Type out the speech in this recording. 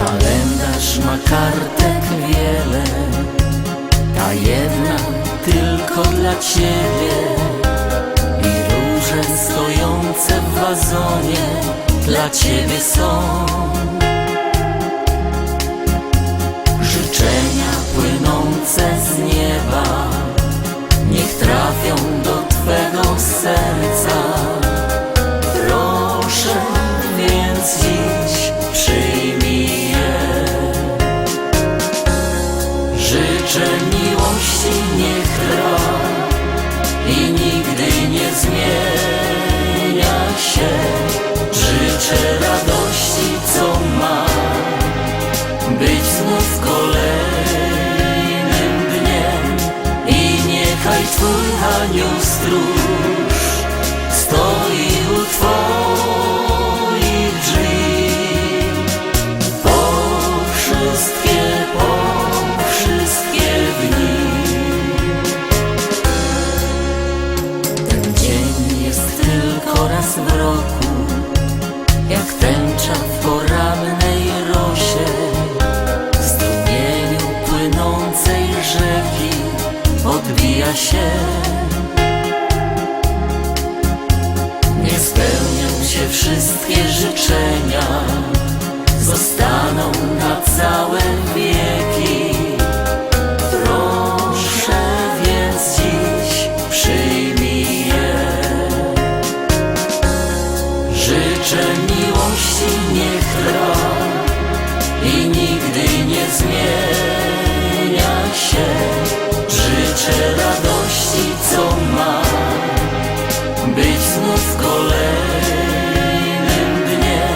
Kalendarz ma kartek wiele. Ta jedna tylko dla ciebie. I róże stojące w wazonie Dla ciebie są. Życzenia płynące z nieba Niech trafią do twego serca. Twój anioł stróż stoi u Twoich drzwi. Po wszystkie, po wszystkie dni. Ten dzień jest tylko raz w roku, jak tęcza w porannej odbija się. Nie spełnią się wszystkie życzenia, голос.